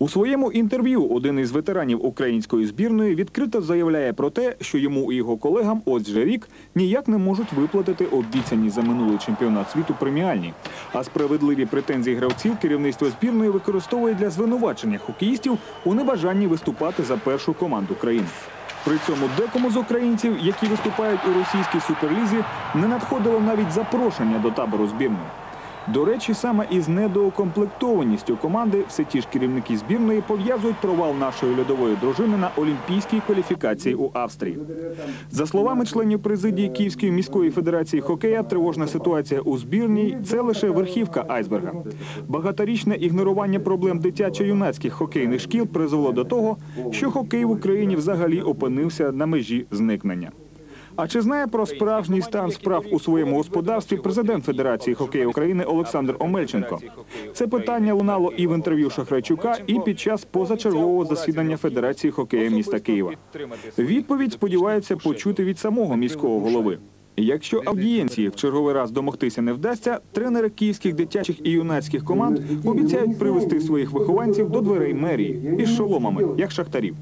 У своєму інтерв'ю один із ветеранів української збірної відкрито заявляє про те, що йому і його колегам ось вже рік ніяк не можуть виплатити обіцяні за минулий чемпіонат світу преміальні. А справедливі претензії гравців керівництво збірної використовує для звинувачення хокеїстів у небажанні виступати за першу команду країни. При цьому декому з українців, які виступають у російській суперлізі, не надходило навіть запрошення до табору збірної. До речі, саме із недоукомплектованістю команди все ті ж керівники збірної пов'язують провал нашої льодової дружини на олімпійській кваліфікації у Австрії. За словами членів президії Київської міської федерації хокея, тривожна ситуація у збірній це лише верхівка айсберга. Багаторічне ігнорування проблем дитячо-юнацьких хокейних шкіл призвело до того, що хокей в Україні взагалі опинився на межі зникнення. А чи знає про справжній стан справ у своєму господарстві президент Федерації хокею України Олександр Омельченко? Це питання лунало і в інтерв'ю Шахрайчука, і під час позачергового засідання Федерації хокею міста Києва. Відповідь сподіваються почути від самого міського голови. Якщо аудієнції в черговий раз домогтися не вдасться, тренери київських дитячих і юнацьких команд обіцяють привести своїх вихованців до дверей мерії із шоломами, як шахтарів.